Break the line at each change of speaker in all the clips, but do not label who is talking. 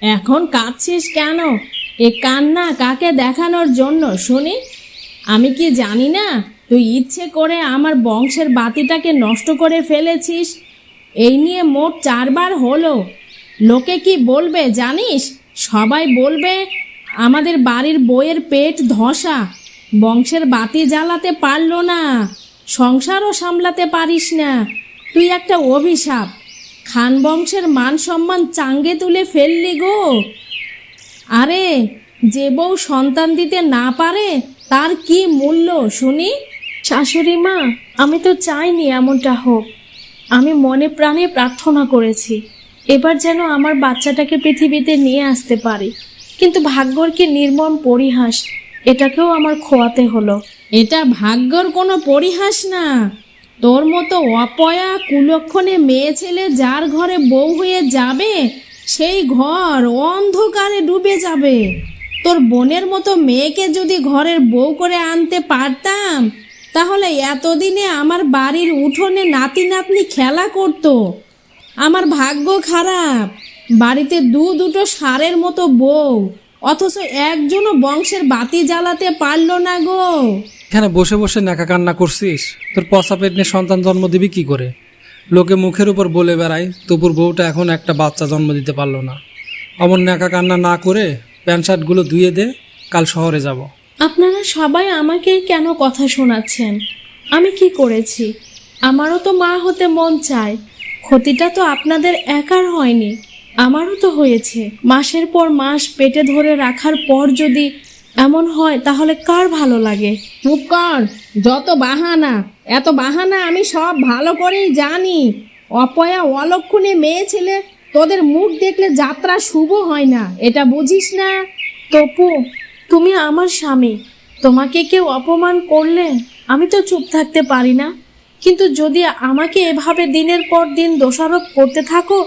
এখন কাঁদছিস কেন? এ কান্না কাকে দেখানোর জন্য, শুনি? আমি কি জানি না? তুই ইচ্ছে করে আমার বংশের বাতিটাকে নষ্ট করে ফেলেছিস। এই নিয়ে মোট চারবার হলো। লোকে কি বলবে, জানিস? সবাই বলবে, আমাদের বাড়ির বইয়ের পেট ধসা। বংশের বাতি জ্বালাতে পারল না। সংসারও সামলাতে পারিস না। তুই একটা অভিশাপ। খান বংশের মান সম্মান চাঙ্গে তুলে ফেললি গো। আরে যে বউ সন্তান দিতে না পারে তার কি মূল্য শুনি? শাশুড়ি মা আমি তো চাইনি এমনটা হোক। আমি মনে প্রাণে প্রার্থনা করেছি এবার যেন আমার বাচ্চাটাকে পৃথিবীতে নিয়ে আসতে পারি। কিন্তু ভাগ্যর কি নির্মম পরিহাস এটাকেও আমার খোয়াতে হলো। এটা ভাগ্যর কোনো পরিহাস না। তোর মতো অপয়া কুলক্ষণে মেয়ে ছেলে যার ঘরে বউ হয়ে যাবে, সেই ঘর অন্ধকারে ডুবে যাবে। তোর বোনের মতো মেয়েকে যদি ঘরের বউ করে আনতে পারতাম, তাহলে এতদিনে আমার বাড়ির উঠোনে নাতি নাতনি খেলা করতো। আমার ভাগ্য খারাপ। বাড়িতে দু দুটো সারের মতো বউ, অথচ একজনও বংশের বাতি জ্বালাতে পারল না গো।
এখানে বসে বসে নাকা কান্না করছিস? তোর পচা পেট নিয়ে সন্তান জন্ম দিবি কি করে? লোকে মুখের উপর বলে বেড়ায় তপুর বউটা এখন একটা বাচ্চা জন্ম দিতে পারল না। অমন নাকা কান্না না করে প্যান্ট শার্টগুলো ধুয়ে দে, কাল শহরে যাব।
আপনারা সবাই আমাকে কেন কথা শোনাচ্ছেন? আমি কি করেছি? আমারও তো মা হতে মন চায়। ক্ষতিটা তো আপনাদের একার হয়নি। আমারও তো হয়েছে। মাসের পর মাস পেটে ধরে রাখার পর যদি এমন হয় তাহলে কার ভালো লাগে? চুপ কর যত বাহানা এত বাহানা আমি সব ভালো করেই জানি। অপয়া অলক্ষণে মেয়ে ছেলে তোদের মুখ দেখলে যাত্রা শুভ হয় না এটা বুঝিস না? তপু তুমি আমার স্বামী তোমাকে কেউ অপমান করলে আমি তো চুপ থাকতে পারি না। কিন্তু যদি আমাকে এভাবে দিনের পর দিন দোষারোপ করতে থাকো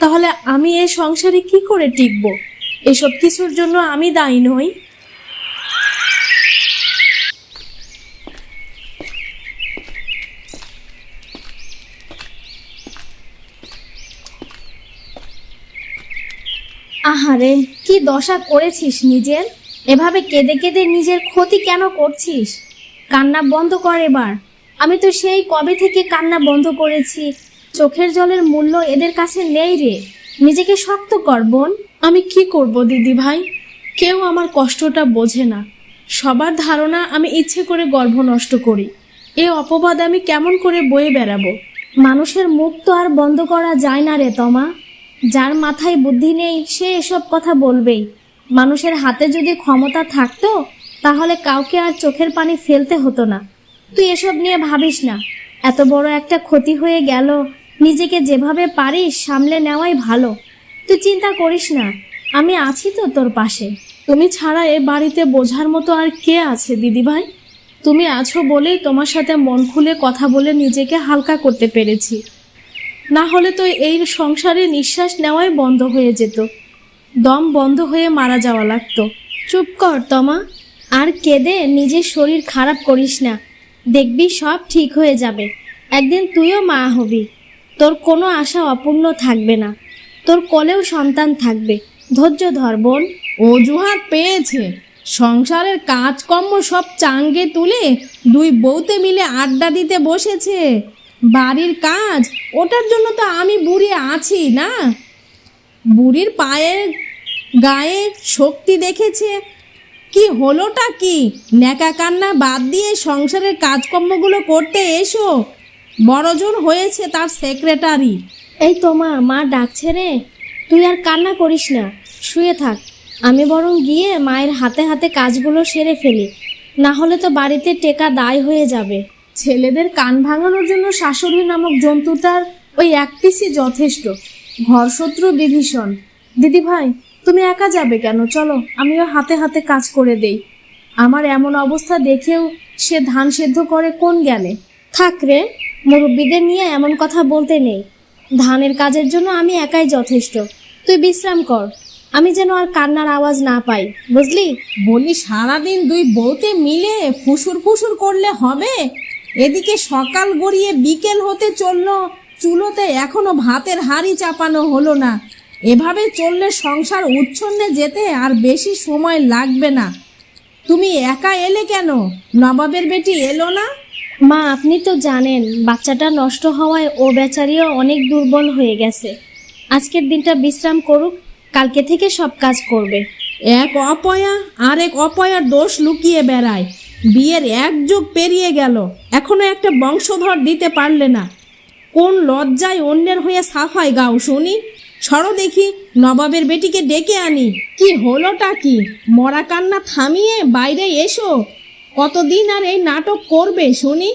তাহলে আমি এই সংসারে কি করে টিকব? এসব কিছুর জন্য আমি দায়ী নই।
আহারে কি দশা করেছিস নিজের? এভাবে কেঁদে কেঁদে নিজের ক্ষতি কেন করছিস? কান্না বন্ধ কর এবার। আমি তো সেই কবে থেকে কান্না বন্ধ করেছি? চোখের জলের মূল্য এদের কাছে নেই রে। নিজেকে শক্ত কর বোন।
আমি কি করব দিদি ভাই? কেউ আমার কষ্টটা বোঝে না। সবার ধারণা আমি ইচ্ছে করে গর্ভ নষ্ট করি। এ অপবাদ আমি কেমন করে বয়ে বেড়াবো?
মানুষের মুখ তো আর বন্ধ করা যায় না রে তমা। যার মাথায় বুদ্ধি নেই, সে এসব কথা বলবেই। মানুষের হাতে যদি ক্ষমতা থাকতো, তাহলে কাউকে আর চোখের পানি ফেলতে হতো না। তুই এসব নিয়ে ভাবিস না। এত বড় একটা ক্ষতি হয়ে গেল, নিজেকে যেভাবে পারিস সামলে নেওয়াই ভালো। তুই চিন্তা করিস না, আমি আছি তো তোর পাশে।
তুমি ছাড়া এ বাড়িতে বোঝার মতো আর কে আছে দিদি ভাই তুমি আছো বলেই তোমার সাথে মন খুলে কথা বলে নিজেকে হালকা করতে পেরেছি। না হলে তো এই সংসারে নিঃশ্বাস নেওয়াই বন্ধ হয়ে যেত। দম বন্ধ হয়ে মারা যাওয়া লাগতো।
চুপ কর, তমা। আর কেঁদে নিজের শরীর খারাপ করিস না। দেখবি সব ঠিক হয়ে যাবে। একদিন তুইও মা হবি। তোর কোনো আশা অপূর্ণ থাকবে না। তোর কোলেও সন্তান থাকবে। ধৈর্য ধর, বোন।
অজুহাত পেয়েছে। সংসারের কাজকর্ম সব চাঙ্গে তুলে দুই বউতে মিলে আড্ডা দিতে বসেছে। বাড়ির কাজ? ওটার জন্য তো আমি বুড়ি আছি, না? বুড়ির পায়ের গায়ে শক্তি দেখেছে। কি হলোটা কি? ন্যাকা কান্না বাদ দিয়ে সংসারের কাজকর্মগুলো করতে এসো। বড়জন হয়েছে তার সেক্রেটারি।
এই তোমা মা ডাকছে রে। তুই আর কান্না করিস না, শুয়ে থাক। আমি বরং গিয়ে মায়ের হাতে হাতে কাজগুলো সেরে ফেলি। না হলে তো বাড়িতে টেকা দায় হয়ে যাবে।
ছেলেদের কান ভাঙানোর জন্য শাশুড়ি নামক জন্তুটার ওই এক পিসই যথেষ্ট। ঘরশত্রু বিভীষণ। দিদি ভাই, তুমি একা যাবে কেন? চলো, আমিও হাতে হাতে কাজ করে দেই। আমার এমন অবস্থা দেখেও সে ধান সেদ্ধ করে কোন জ্ঞানে?
থাক রে, মুরব্বীদের নিয়ে এমন কথা বলতে নেই। ধানের কাজের জন্য আমি একাই যথেষ্ট। তুই বিশ্রাম কর। আমি যেন আর কান্নার আওয়াজ না পাই, বুঝলি?
বলি সারাদিন দুই বউতে মিলে ফুসুর ফুসুর করলে হবে? এদিকে সকাল গড়িয়ে বিকেল হতে চলল চুলোতে এখনও ভাতের হাড়ি চাপানো হলো না। এভাবে চললে সংসার উচ্ছন্নে যেতে আর বেশি সময় লাগবে না। তুমি একা এলে কেন? নবাবের বেটি এলো না?
মা আপনি তো জানেন বাচ্চাটা নষ্ট হওয়ায় ও বেচারিও অনেক দুর্বল হয়ে গেছে। আজকের দিনটা বিশ্রাম করুক কালকে থেকে সব কাজ করবে।
এক অপয়া আর এক অপয়ার দোষ লুকিয়ে বেড়ায়। বিয়ের এক যুগ পেরিয়ে গেল। এখনও একটা বংশধর দিতে পারলে না। কোন লজ্জায় অন্যের হয়ে সাফাই গাও শুনি। ছড়ো দেখি নবাবের বেটিকে ডেকে আনি। কি হলোটা কি? মরা কান্না থামিয়ে বাইরে এসো। কতদিন আর এই নাটক করবে শুনি।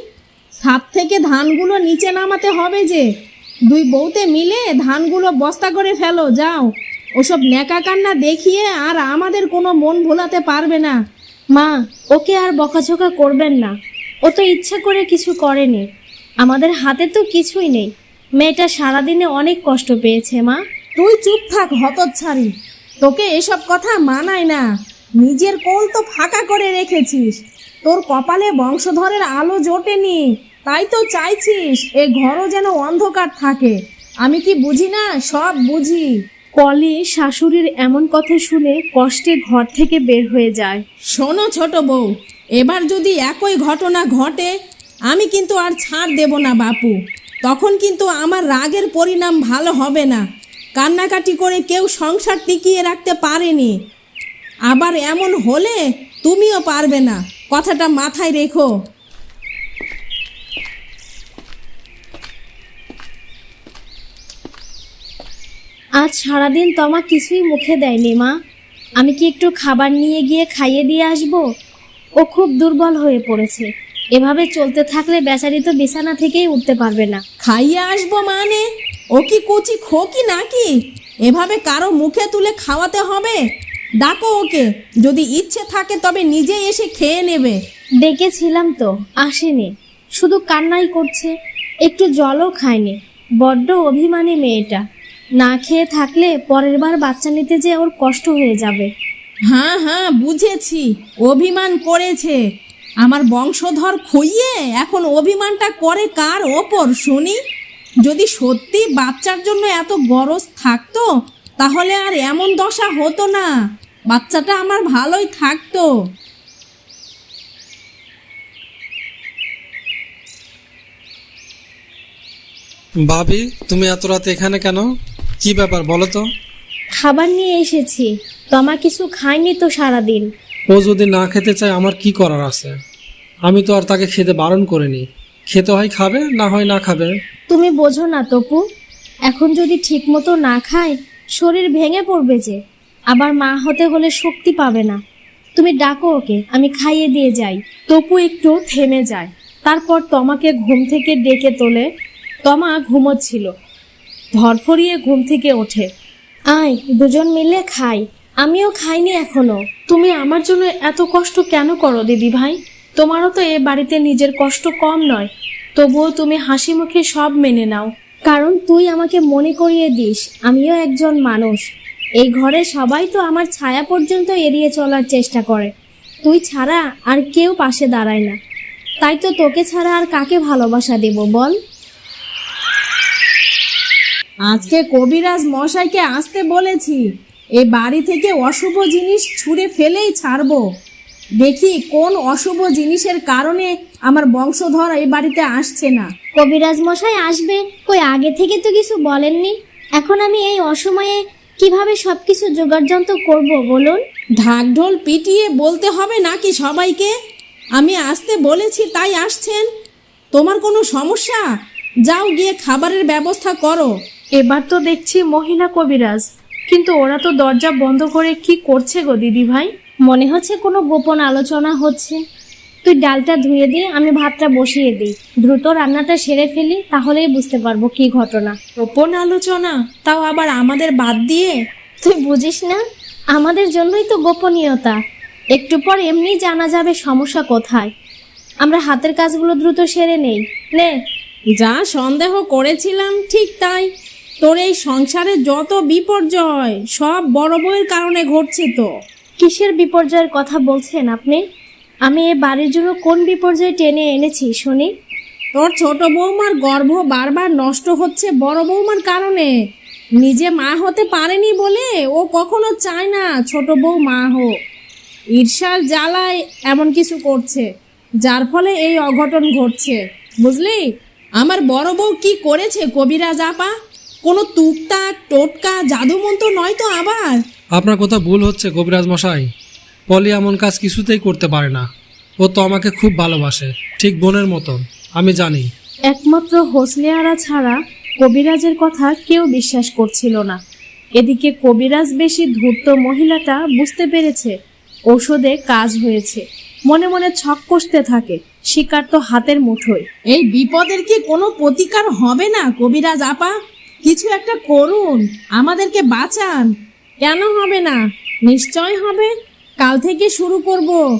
ছাদ থেকে ধানগুলো নিচে নামাতে হবে যে। দুই বউতে মিলে ধানগুলো বস্তা করে ফেলো, যাও। ওসব ন্যাকা কান্না দেখিয়ে আর আমাদের কোনো মন ভোলাতে পারবে না।
মা, ওকে আর বকাঝকা করবেন না। ও তো ইচ্ছা করে কিছু করেনি। আমাদের হাতে তো কিছুই নেই। মেয়েটা সারাদিনে অনেক কষ্ট পেয়েছে, মা।
তুই চুপ থাক, হতচ্ছাড়ি। তোকে এসব কথা মানায় না। নিজের কোল তো ফাঁকা করে রেখেছিস। তোর কপালে বংশধরের আলো জোটেনি। তাই তো চাইছিস এ ঘরও যেন অন্ধকার থাকে। আমি কি বুঝি না? সব বুঝি।
কলি শাশুড়ির এমন কথা শুনে কষ্টে ঘর থেকে বের হয়ে যায়।
শোনো ছোট বউ, এবার যদি একই ঘটনা ঘটে, আমি কিন্তু আর ছাড় দেব না বাপু। তখন কিন্তু আমার রাগের পরিণাম ভালো হবে না। কান্নাকাটি করে কেউ সংসার টিকিয়ে রাখতে পারেনি। আবার এমন হলে তুমিও পারবে না। কথাটা মাথায় রেখো।
আজ সারাদিন তমা কিছুই মুখে দেয়নি মা। আমি কি একটু খাবার নিয়ে গিয়ে খাইয়ে দিয়ে আসব? ও খুব দুর্বল হয়ে পড়েছে। এভাবে চলতে থাকলে বেচারি তো বিছানা থেকেই উঠতে পারবে না।
খাইয়ে আসব মানে? ও কি কচি খোকি নাকি? এভাবে কারও মুখে তুলে খাওয়াতে হবে? ডাকো ওকে যদি ইচ্ছে থাকে তবে নিজে এসে খেয়ে নেবে।
ডেকেছিলাম তো আসেনি। শুধু কান্নাই করছে। একটু জলও খায়নি। বড্ড অভিমানী মেয়েটা। না খেয়ে থাকলে পরের বার বাচ্চা নিতে যে ওর কষ্ট হয়ে যাবে।
হ্যাঁ হ্যাঁ বুঝেছি। অভিমান করেছে। আমার বংশধর খইয়ে এখন অভিমানটা করে কার ওপর শুনি? যদি সত্যি বাচ্চার জন্য এত গরজ থাকতো তাহলে আর এমন দশা হতো না। বাচ্চাটা আমার ভালোই থাকতো।
ভাবি তুমি এত রাতে এখানে কেন? কি ব্যাপার বলো তো?
খাবার নিয়ে এসেছি তমা কিছু খায়নি তো সারাদিন।
ও যদি না খেতে চায় আমার কি করার আছে? আমি তো আর তাকে খেতে বারণ করিনি। খেতে হয় খাবে না হয় না খাবে।
তুমি বোঝো না তপু এখন যদি ঠিকমতো না খায় শরীর ভেঙে পড়বে যে আবার মা হতে হলে শক্তি পাবে না। তুমি ডাকো ওকে আমি খাইয়ে দিয়ে যাই। তপু একটু থেমে যায়। তারপর তমাকে ঘুম থেকে ডেকে তোলে। তমা ঘুমোচ্ছিল। ধরফরিয়ে ঘুম থেকে ওঠে। আয় দুজন মিলে খাই। আমিও খাইনি এখনও। তুমি আমার জন্য এত কষ্ট কেন করো দিদি ভাই? তোমারও তো এ বাড়িতে নিজের কষ্ট কম নয়। তবুও তুমি হাসি মুখে সব মেনে নাও। কারণ তুই আমাকে মনে করিয়ে দিস আমিও একজন মানুষ। এই ঘরে সবাই তো আমার ছায়া পর্যন্ত এড়িয়ে চলার চেষ্টা করে। তুই ছাড়া আর কেউ পাশে দাঁড়ায় না। তাই তো তোকে ছাড়া আর কাকে ভালোবাসা দেব বল?
আজকে কবিরাজ মশাইকে আসতে বলেছি এ বাড়ি থেকে অশুভ জিনিস ছুঁড়ে ফেলেই ছাড়বো। দেখি কোন অশুভ জিনিসের কারণে আমার বংশধর এই বাড়িতে আসছে না।
কবিরাজ মশাই আসবে কই আগে থেকে তো কিছু বলেননি? এখন আমি এই অসময়ে কীভাবে সবকিছু জোগাড়যন্ত্র করব বলুন?
ঢাকঢোল পিটিয়ে বলতে হবে নাকি সবাইকে? আমি আসতে বলেছি তাই আসছেন। তোমার কোনো সমস্যা? যাও গিয়ে খাবারের ব্যবস্থা করো।
এবার তো দেখছি মহিলা কবিরাজ। কিন্তু ওরা তো দরজা বন্ধ করে কি করছে গো দিদি ভাই? মনে হচ্ছে কোনো গোপন আলোচনা হচ্ছে। তুই ডালটা ধুয়ে দিয়ে আমি ভাতটা বসিয়ে দিই। দ্রুত রান্নাটা সেরে ফেলি তাহলেই বুঝতে পারব কি ঘটনা।
গোপন আলোচনা? তাও আবার আমাদের বাদ দিয়ে?
তুই বুঝিস না? আমাদের জন্যই তো গোপনীয়তা। একটু পর এমনি জানা যাবে সমস্যা কোথায়। আমরা হাতের কাজগুলো দ্রুত সেরে নেই। নে।
যা সন্দেহ করেছিলাম ঠিক তাই। তোর এই সংসারে যত বিপর্যয় সব বড় বউয়ের কারণে ঘটছে তো।
কিসের বিপর্যয়ের কথা বলছেন আপনি? আমি এ বাড়ির জন্য কোন বিপর্যয় টেনে এনেছি শুনি?
তোর ছোট বৌমার গর্ভ বারবার নষ্ট হচ্ছে বড় বৌমার কারণে।
নিজে মা হতে পারেনি বলে ও কখনো চায় না ছোট বউ মা হোক। ঈর্ষার জ্বালায় এমন কিছু করছে যার ফলে এই অঘটন ঘটছে। বুঝলি? আমার বড় বউ কি করেছে কবিরাজ আপা? কোনো তুকতাক টোটকা জাদুমন্ত্র নয় তো আবার?
আপনার কথা ভুল হচ্ছে কবিরাজ মশাই। পলি এমন কাজ কিছুতেই করতে পারে না। ও তো আমাকে খুব ভালোবাসে ঠিক বোনের মতন আমি জানি।
একমাত্র হোসনেয়ারা ছাড়া কবিরাজের কথা কেউ বিশ্বাস করছিল না। এদিকে কবিরাজ বেশি ধূর্ত মহিলাটা বুঝতে পেরেছে ঔষধে কাজ হয়েছে মনে মনে ছক কষতে থাকে শিকার তো হাতের মুঠোয়।
এই বিপদের কি কোনো প্রতিকার হবে না কবিরাজ আপা? কিছু একটা করুন, আমাদেরকে বাঁচান। কেন হবে না? নিশ্চয় হবে। কাল থেকে শুরু করব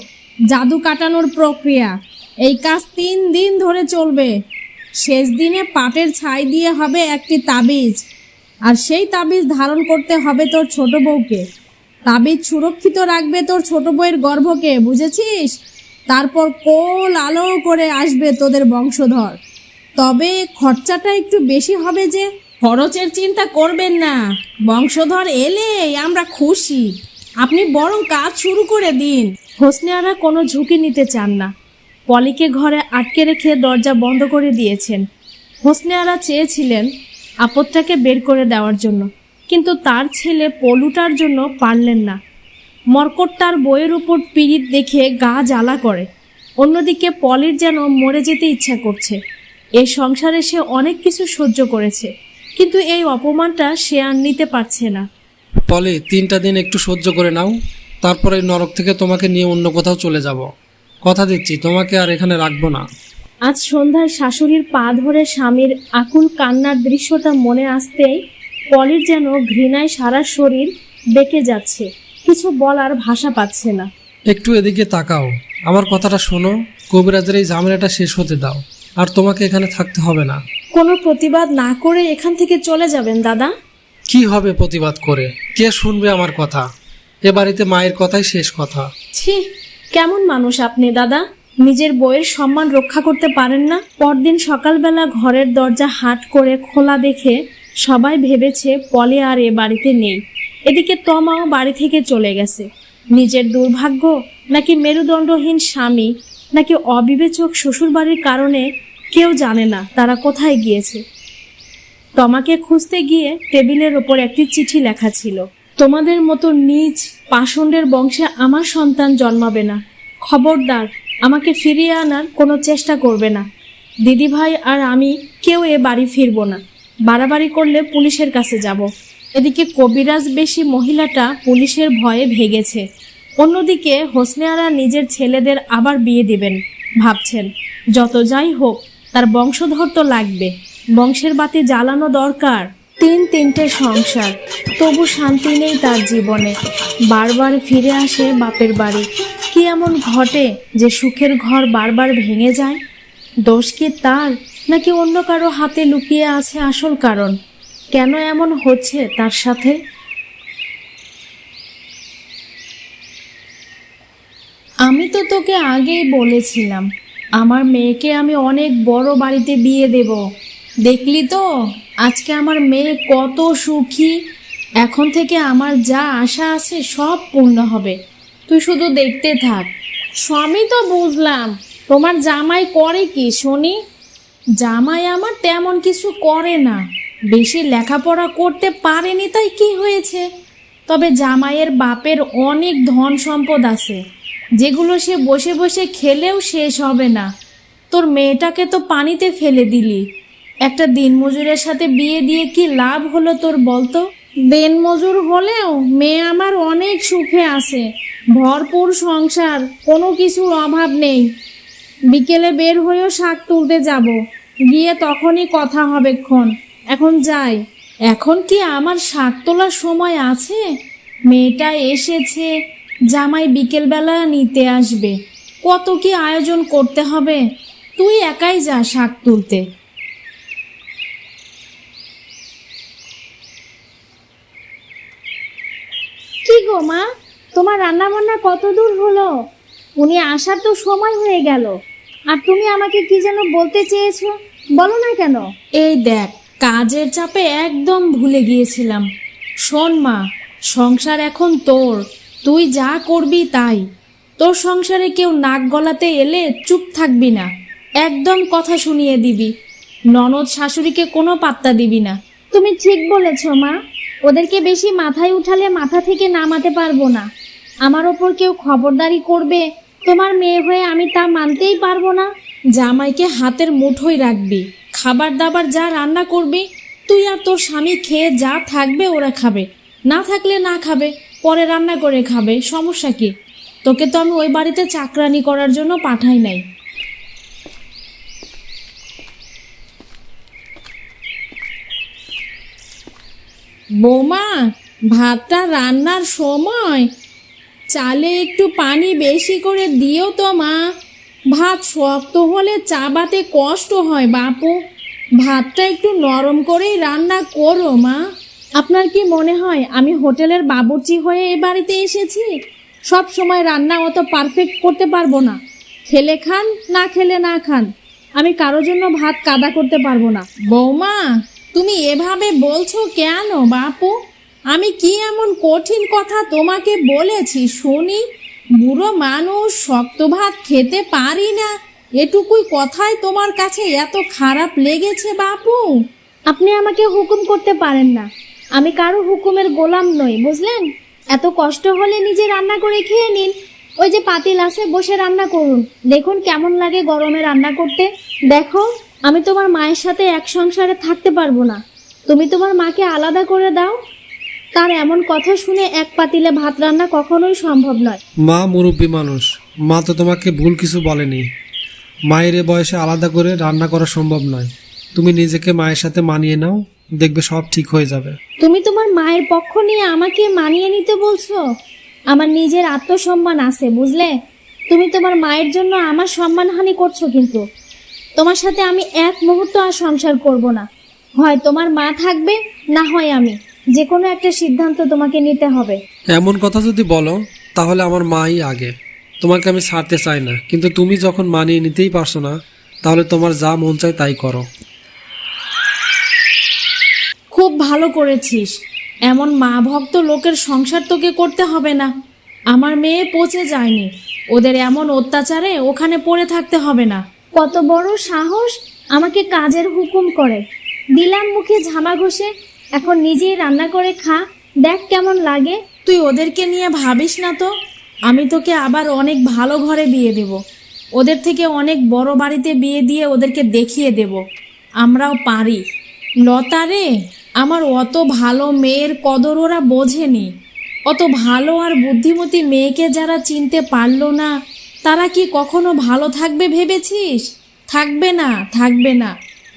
জাদু কাটানোর প্রক্রিয়া। এই কাজ তিন দিন ধরে চলবে। শেষ দিনে পাটের ছাই দিয়ে হবে একটি তাবিজ। আর সেই তাবিজ ধারণ করতে হবে তোর ছোট বউকে। তাবিজ সুরক্ষিত রাখবে তোর ছোট বউয়ের গর্ভকে, বুঝেছিস? তারপর কোল আলো করে আসবে তোদের বংশধর। তবে খরচাটা একটু বেশি হবে যে। খরচের চিন্তা করবেন না। বংশধর এলে আমরা খুশি। আপনি বরং কাজ শুরু করে দিন।
হোসনেয়ারা কোনো ঝুঁকি নিতে চান না। পলিকে ঘরে আটকে রেখে দরজা বন্ধ করে দিয়েছেন। হোসনেয়ারা চেয়েছিলেন আপদটাকে বের করে দেওয়ার জন্য, কিন্তু তার ছেলে পলুটার জন্য পারলেন না। মর্কট তার বইয়ের উপর পিড়িত দেখে গা জ্বালা করে। অন্যদিকে পলির যেন মরে যেতে ইচ্ছা করছে। এ সংসারে সে অনেক কিছু সহ্য করেছে। কিন্তু এই অপমানটা সে আর নিতে পারছে না।
পলি তিনটা দিন একটু সহ্য করে নাও। তারপরে নরক থেকে তোমাকে নিয়ে অন্য কোথাও চলে যাব। কথা দিচ্ছি তোমাকে আর এখানে রাখব না।
আজ সন্ধ্যায় শাশুড়ির পা ধরে স্বামীর আকুল কান্নার দৃশ্যটা মনে আসতেই পলির যেন ঘৃণায় সারা শরীর বেঁকে যাচ্ছে। কিছু বলার ভাষা পাচ্ছে না।
একটু এদিকে তাকাও। আমার কথাটা শোনো কবিরাজের এই ঝামেলাটা শেষ হতে দাও। আর তোমাকে এখানে থাকতে হবে না।
কোনো প্রতিবাদ না করে এখান থেকে চলে যাবেন দাদা?
কি হবে প্রতিবাদ করে? কে শুনবে আমার কথা? এ বাড়িতে মায়ের কথাই শেষ কথা।
ছি কেমন মানুষ আপনি দাদা? নিজের বইয়ের সম্মান রক্ষা করতে পারেন না? পরদিন সকালবেলা ঘরের দরজা হাট করে খোলা দেখে সবাই ভেবেছে পলে আর এ বাড়িতে নেই। এদিকে তমাও বাড়ি থেকে চলে গেছে। নিজের দুর্ভাগ্য নাকি মেরুদণ্ডহীন স্বামী নাকি অবিবেচক শ্বশুরবাড়ির কারণে কেউ জানে না তারা কোথায় গিয়েছে। তমাকে খুঁজতে গিয়ে টেবিলের ওপর একটি চিঠি লেখা ছিল। তোমাদের মতো নিজ পাষণ্ডের বংশে আমার সন্তান জন্মাবে না। খবরদার, আমাকে ফিরিয়ে আনার কোনো চেষ্টা করবে না। দিদিভাই আর আমি কেউ এ বাড়ি ফিরবো না। বাড়াবাড়ি করলে পুলিশের কাছে যাব। এদিকে কবিরাজ বেশি মহিলাটা পুলিশের ভয়ে ভেগেছে। অন্যদিকে হোসনে আরা নিজের ছেলেদের আবার বিয়ে দিবেন, ভাবছেন। যত যাই হোক তার বংশধর তো লাগবে। বংশের বাতি জ্বালানো দরকার। তিন তিনটে সংসার, তবু শান্তি নেই তার জীবনে। বারবার ফিরে আসে বাপের বাড়ি। কি এমন ঘটে যে সুখের ঘর বারবার ভেঙে যায়? দোষ কি তার, নাকি অন্য কারও হাতে লুকিয়ে আছে আসল কারণ? কেন এমন হচ্ছে তার সাথে? আমি তো তোকে আগেই বলেছিলাম আমার মেয়েকে আমি অনেক বড় বাড়িতে বিয়ে দেব। দেখলি তো? আজকে আমার মেয়ে কত সুখী। এখন থেকে আমার যা আশা আছে সব পূর্ণ হবে। তুই শুধু দেখতে থাক।
স্বামী তো বুঝলাম, তোমার জামাই করে কি শুনি?
জামাই আমার তেমন কিছু করে না। বেশি লেখাপড়া করতে পারেনি তাই কি হয়েছে? তবে জামাইয়ের বাপের অনেক ধন সম্পদ আছে। যেগুলো সে বসে বসে খেলেও শেষ হবে না। তোর মেয়েটাকে তো পানিতে ফেলে দিলি। একটা দিনমজুরের সাথে বিয়ে দিয়ে কি লাভ হলো তোর বলতো?
দিন মজুর হলেও মেয়ে আমার অনেক সুখে আছে। ভরপুর সংসার, কোনো কিছুর অভাব নেই। বিকেলে বের হয়েও শাক তুলতে যাব। গিয়ে তখনই কথা হবে ক্ষণ। এখন যাই।
এখন কি আমার শাক তোলার সময় আছে? মেয়েটা এসেছে জামাই বিকেলবেলা নিতে আসবে। কত কি আয়োজন করতে হবে? তুই একাই যা শাক তুলতে।
কি গো মা? তোমার রান্না বান্না কত দূর হলো? উনি আসার তো সময় হয়ে গেল। আর তুমি আমাকে কি যেন বলতে চেয়েছো? বলো না কেন?
এই দেখ কাজের চাপে একদম ভুলে গিয়েছিলাম। শোন মা সংসার এখন তোর। তুই যা করবি তাই। তোর সংসারে কেউ নাক গলাতে এলে চুপ থাকবি না। একদম কথা শুনিয়ে দিবি। ননদ শাশুড়িকে কোনো পাত্তা দিবি না।
তুমি ঠিক বলেছ মা। ওদেরকে বেশি মাথায় উঠালে মাথা থেকে নামাতে পারব না। আমার ওপর কেউ খবরদারি করবে তোমার মেয়ে হয়ে আমি তা মানতেই পারব না।
জামাইকে হাতের মুঠোয় রাখবি। খাবার দাবার যা রান্না করবি তুই আর তোর স্বামী খেয়ে যা থাকবে ওরা খাবে। না থাকলে না খাবে। পরে রান্না করে খাবে, সমস্যা কি? তোকে তো আমি ওই বাড়িতে চাকরানি করার জন্য পাঠাই নাই। বৌমা, ভাতটা রান্নার সময়। চালে একটু পানি বেশি করে দিও তো, মা। ভাত শক্ত হলে চাবাতে কষ্ট হয়, বাপু। ভাতটা একটু নরম করেই রান্না করো, মা। আপনার কি মনে হয় আমি হোটেলের বাবুর্চি হয়ে এ বাড়িতে এসেছি? সব সময় রান্না অত পারফেক্ট করতে পারব না। খেলে খান, না খেলে না খান। আমি কারোর জন্য ভাত কাদা করতে পারব না। বৌমা, তুমি এভাবে বলছো কেন বাপু? আমি কি এমন কঠিন কথা তোমাকে বলেছি শুনি? বুড়ো মানুষ শক্ত ভাত খেতে পারি না। এটুকুই কথাই তোমার কাছে এত খারাপ লেগেছে বাপু?
আপনি আমাকে হুকুম করতে পারেন না। আমি কারও হুকুমের গোলাম নই, বুঝলেন? এত কষ্ট হলে নিজে রান্না করে খেয়ে নিন। ওই যে পাতিল আছে, বসে রান্না করুন। দেখুন কেমন লাগে গরমে রান্না করতে। দেখো, আমি তোমার মায়ের সাথে এক সংসারে থাকতে পারব না। তুমি তোমার মাকে আলাদা করে দাও। তার এমন কথা শুনে এক পাতিলে ভাত রান্না কখনোই সম্ভব নয়।
মা মুরব্বী মানুষ, মা তো তোমাকে ভুল কিছু বলেনি। মায়ের বয়সে আলাদা করে রান্না করা সম্ভব নয়। তুমি নিজেকে মায়ের সাথে মানিয়ে নাও। দেখবে সব ঠিক হয়ে যাবে।
তুমি তোমার মায়ের পক্ষ নিয়ে আমাকে মানিয়ে নিতে বলছো? আমার নিজের আত্মসম্মান আছে বুঝলে? তুমি তোমার মায়ের জন্য আমার সম্মানহানি করছ কিন্তু। তোমার সাথে আমি এক মুহূর্ত আর সংসার করব না। হয় তোমার মা থাকবে না হয় আমি। যে কোনো একটা সিদ্ধান্ত তোমাকে নিতে হবে।
এমন কথা যদি বলো তাহলে আমার মাই আগে। তোমাকে আমি ছাড়তে চাই না কিন্তু তুমি যখন মানিয়ে নিতেই পারছ না তাহলে তোমার যা মন চায় তাই করো।
খুব ভালো করেছিস। এমন মা ভক্ত লোকের সংসার তোকে করতে হবে না। আমার মেয়ে পচে যায়নি। ওদের এমন অত্যাচারে ওখানে পড়ে থাকতে হবে না।
কত বড় সাহস আমাকে কাজের হুকুম করে। দিলাম মুখে ঝামা ঘষে এখন নিজেই রান্না করে খা দেখ কেমন লাগে।
তুই ওদেরকে নিয়ে ভাবিস না তো? আমি তোকে আবার অনেক ভালো ঘরে বিয়ে দেব। ওদের থেকে অনেক বড় বাড়িতে বিয়ে দিয়ে ওদেরকে দেখিয়ে দেব। আমরাও পারি। লতা রে! আমার অত ভালো মেয়ের কদর ওরা বোঝেনি। অত ভালো আর বুদ্ধিমতী মেয়েকে যারা চিনতে পারল না, তারা কি কখনো ভালো থাকবে ভেবেছিস? থাকবে না থাকবে না।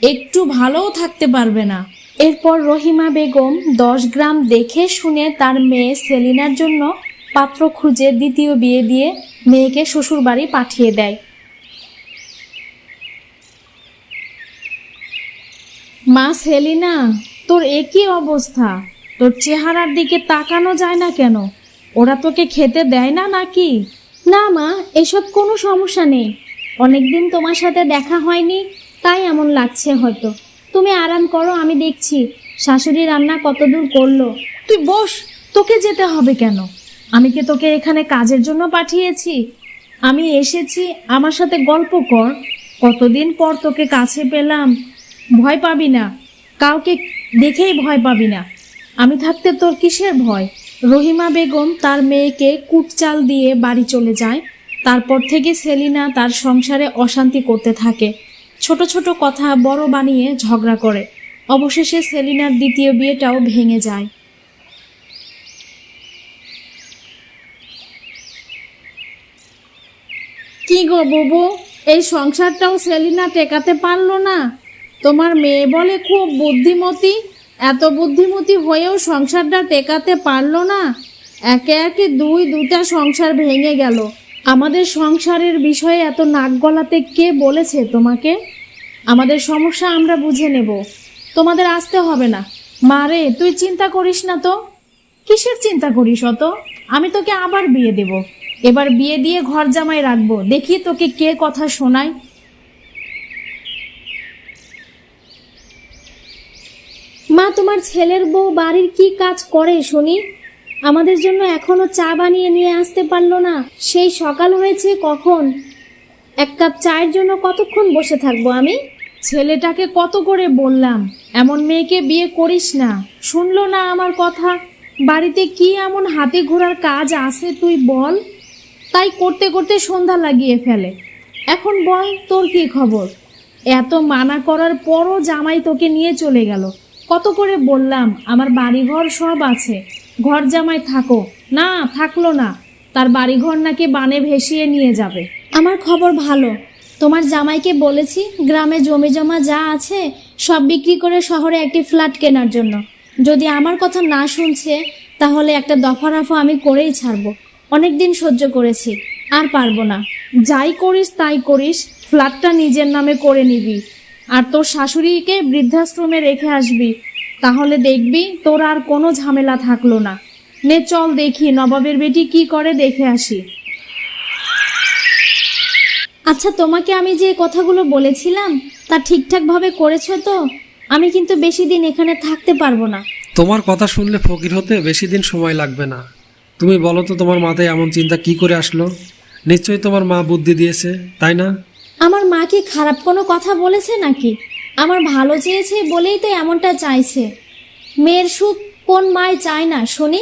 একটু ভালোও থাকতে পারবে না।
এরপর রহিমা বেগম দশ গ্রাম দেখে শুনে তার মেয়ে সেলিনার জন্য পাত্র খুঁজে দ্বিতীয় বিয়ে দিয়ে মেয়েকে শ্বশুরবাড়ি পাঠিয়ে দেয়।
মা সেলিনা তোর একই অবস্থা। তোর চেহারার দিকে তাকানো যায় না কেন? ওরা তোকে খেতে দেয় না নাকি?
না মা এসব কোনো সমস্যা নেই। অনেকদিন তোমার সাথে দেখা হয়নি তাই এমন লাগছে হয়তো। তুমি আরাম করো আমি দেখছি। শাশুড়ি রান্না কতদূর করল।
তুই বস তোকে যেতে হবে কেন? আমি কি তোকে এখানে কাজের জন্য পাঠিয়েছি? আমি এসেছি আমার সাথে গল্প কর। কতদিন পর তোকে কাছে পেলাম? ভয় পাবি না। কাউকে দেখেই ভয় পাবি না। আমি থাকতে তোর কিসের ভয়? রহিমা বেগম তার মেয়েকে কুটচাল দিয়ে বাড়ি চলে যায়। তারপর থেকে সেলিনা তার সংসারে অশান্তি করতে থাকে। ছোট ছোট কথা বড় বানিয়ে ঝগড়া করে। অবশেষে সেলিনার দ্বিতীয় বিয়েটাও ভেঙে যায়। কি গো বুবু? এই সংসারটাও সেলিনা টেকাতে পারল না? তোমার মেয়ে বলে খুব বুদ্ধিমতী। এত বুদ্ধিমতী হয়েও সংসারটা টেকাতে পারল না। একে একে দুই দুটা সংসার ভেঙে গেল। আমাদের সংসারের বিষয়ে এত নাক গলাতে কে বলেছে তোমাকে? আমাদের সমস্যা আমরা বুঝে নেব। তোমাদের আসতে হবে না। মারে তুই চিন্তা করিস না তো। কিসের চিন্তা করিস অত? আমি তোকে আবার বিয়ে দেব। এবার বিয়ে দিয়ে ঘর জামাই রাখব। দেখি তোকে কে কথা শোনায়। মা, তোমার ছেলের বউ বাড়ির কি কাজ করে শুনি? আমাদের জন্য এখনও চা বানিয়ে নিয়ে আসতে পারল না। সেই সকাল হয়েছে কখন? এক কাপ চায়ের জন্য কতক্ষণ বসে থাকব আমি?
ছেলেটাকে কত করে বললাম, এমন মেয়েকে বিয়ে করিস না। শুনলো না আমার কথা? বাড়িতে কি এমন হাতে ঘোরার কাজ আছে তুই বল? তাই করতে করতে সন্ধ্যা লাগিয়ে ফেলে। এখন বল, তোর কি খবর? এত মানা করার পরও জামাই তোকে নিয়ে চলে গেল। কত করে বললাম আমার বাড়িঘর সব আছে ঘর জামাই থাকো। না থাকল না তার বাড়িঘর নাকি বানে ভেসিয়ে নিয়ে যাবে।
আমার খবর ভালো। তোমার জামাইকে বলেছি গ্রামে জমি জমা যা আছে সব বিক্রি করে শহরে একটি ফ্ল্যাট কেনার জন্য। যদি আমার কথা না শুনছে তাহলে একটা দফা রফা আমি করেই ছাড়বো। অনেক দিন সহ্য করেছি আর পারব না।
যাই করিস তাই করিস ফ্ল্যাটটা নিজের নামে করে নিবি। আর তোর শাশুড়িকে বৃদ্ধাশ্রমে রেখে আসবি, তাহলে দেখবি তোর আর কোনো ঝামেলা থাকল না। নে চল দেখি নবাবের বেটি কি করে দেখে আসি।
আচ্ছা তোমাকে আমি যে কথাগুলো বলেছিলাম, তা ঠিকঠাকভাবে করেছ তো? আমি কিন্তু বেশি দিন এখানে থাকতে পারব না।
তোমার কথা শুনলে ফকির হতে বেশি দিন সময় লাগবে না। তুমি বলো তো তোমার মাথায় এমন চিন্তা কি করে আসলো? নিশ্চয়ই তোমার মা বুদ্ধি দিয়েছে, তাই না?
আমার মা কি খারাপ কোনো কথা বলেছে নাকি? আমার ভালো চেয়েছে বলেই তো এমনটা চাইছে। মেয়ের সুখ কোন মায় চায় না শুনি?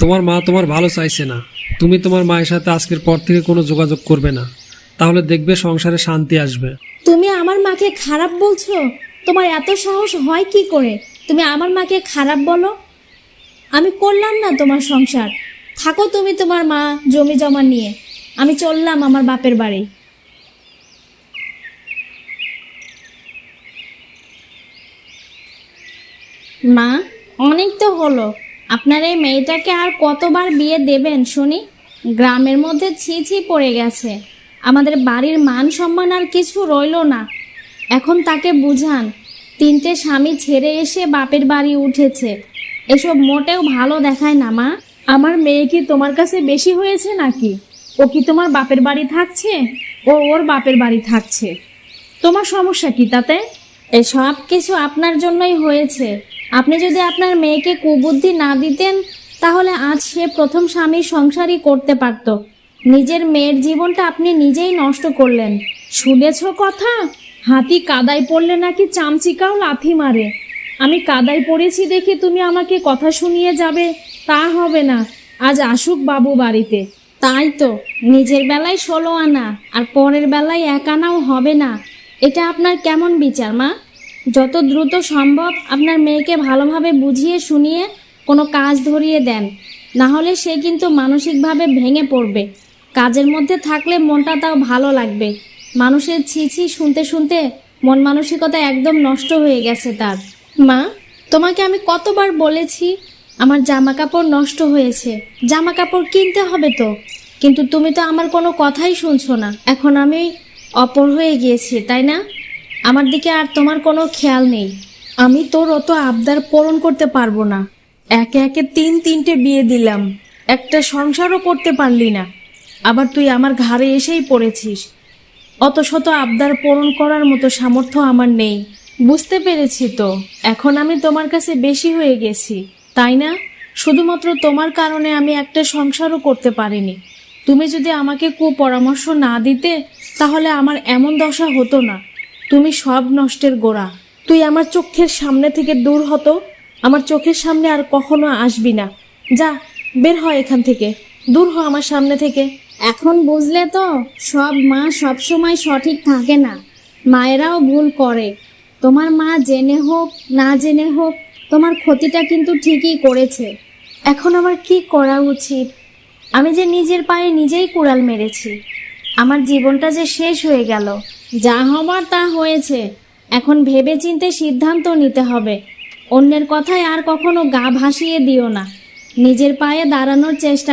তোমার মা তোমার ভালো চাইছে না। তুমি তোমার মায়ের সাথে আজকের পর থেকে কোনো যোগাযোগ করবে না। তাহলে দেখবে সংসারে শান্তি আসবে।
তুমি আমার মাকে খারাপ বলছো? তোমার এত সাহস হয় কি করে? তুমি আমার মাকে খারাপ বলো? আমি করলাম না তোমার সংসার। থাকো তুমি তোমার মা জমি জমা নিয়ে। আমি চললাম আমার বাপের বাড়ি। মা অনেক তো হলো। আপনার এই মেয়েটাকে আর কতবার বিয়ে দেবেন শুনি? গ্রামের মধ্যে ছি ছি পড়ে গেছে। আমাদের বাড়ির মান সম্মান আর কিছু রইল না। এখন তাকে বুঝান তিনটে স্বামী ছেড়ে এসে বাপের বাড়ি উঠেছে। এসব মোটেও ভালো দেখায় না মা।
আমার মেয়ে কি তোমার কাছে বেশি হয়েছে নাকি? ও কি তোমার বাপের বাড়ি থাকছে? ও ওর বাপের বাড়ি থাকছে। তোমার সমস্যা কি তাতে?
এসব কিছু আপনার জন্যই হয়েছে। আপনি যদি আপনার মেয়েকে কুবুদ্ধি না দিতেন, তাহলে আজ সে প্রথম স্বামীর সংসারই করতে পারত। নিজের মেয়ের জীবনটা আপনি নিজেই নষ্ট করলেন।
শুনেছ কথা? হাতি কাদায় পড়লে নাকি চামচিকাও লাথি মারে। আমি কাদায় পড়েছি দেখে তুমি আমাকে কথা শুনিয়ে যাবে, তা হবে না। আজ আসুক বাবু বাড়িতে।
তাই তো, নিজের বেলায় ষোলো আনা, আর পরের বেলায় এক আনাও হবে না। এটা আপনার কেমন বিচার, মা? যত দ্রুত সম্ভব আপনার মেয়েকে ভালোভাবে বুঝিয়ে শুনিয়ে কোনো কাজ ধরিয়ে দেন। না হলে সে কিন্তু মানসিকভাবে ভেঙে পড়বে। কাজের মধ্যে থাকলে মনটা তাও ভালো লাগবে। মানুষের ছি ছি শুনতে শুনতে মন মানসিকতা একদম নষ্ট হয়ে গেছে তার। মা, তোমাকে আমি কতবার বলেছি আমার জামা কাপড় নষ্ট হয়েছে। জামা কাপড় কিনতে হবে তো। কিন্তু তুমি তো আমার কোনো কথাই শুনছো না। এখন আমি অপর হয়ে গিয়েছি, তাই না? আমার দিকে আর তোমার কোনো খেয়াল নেই।
আমি তোর অত আবদার পূরণ করতে পারব না। একে একে তিন তিনটে বিয়ে দিলাম। একটা সংসারও করতে পারলি না। আবার তুই আমার ঘাড়ে এসেই পড়েছিস। অত শত আবদার পূরণ করার মতো সামর্থ্য আমার নেই। বুঝতে পেরেছি তো, এখন আমি তোমার কাছে বেশি হয়ে গেছি, তাই না? শুধুমাত্র তোমার কারণে আমি একটা সংসারও করতে পারিনি। তুমি যদি আমাকে কুপরামর্শ না দিতে, তাহলে আমার এমন দশা হতো না। তুমি সব নষ্টের গোড়া। তুই আমার চোখের সামনে থেকে দূর হতো। আমার চোখের সামনে আর কখনো আসবি না। যা, বের হয় এখান থেকে। দূর হ আমার সামনে থেকে।
এখন বুঝলে তো, সব মা সব সময় সঠিক থাকে না। মায়েরাও ভুল করে। তোমার মা জেনে হোক, না জেনে হোক, তোমার ক্ষতিটা কিন্তু ঠিকই করেছে। এখন আমার কি করা উচিত? আমি যে নিজের পায়ে নিজেই কুড়াল মেরেছি। আমার জীবনটা যে শেষ হয়ে গেল। যা হবার তা হয়েছে। এখন ভেবে চিনতে সিদ্ধান্ত নিতে হবে। অন্যের কথায় আর কখনো গা ভাসিয়ে দিও না। নিজের পায়ে দাঁড়ানোর চেষ্টা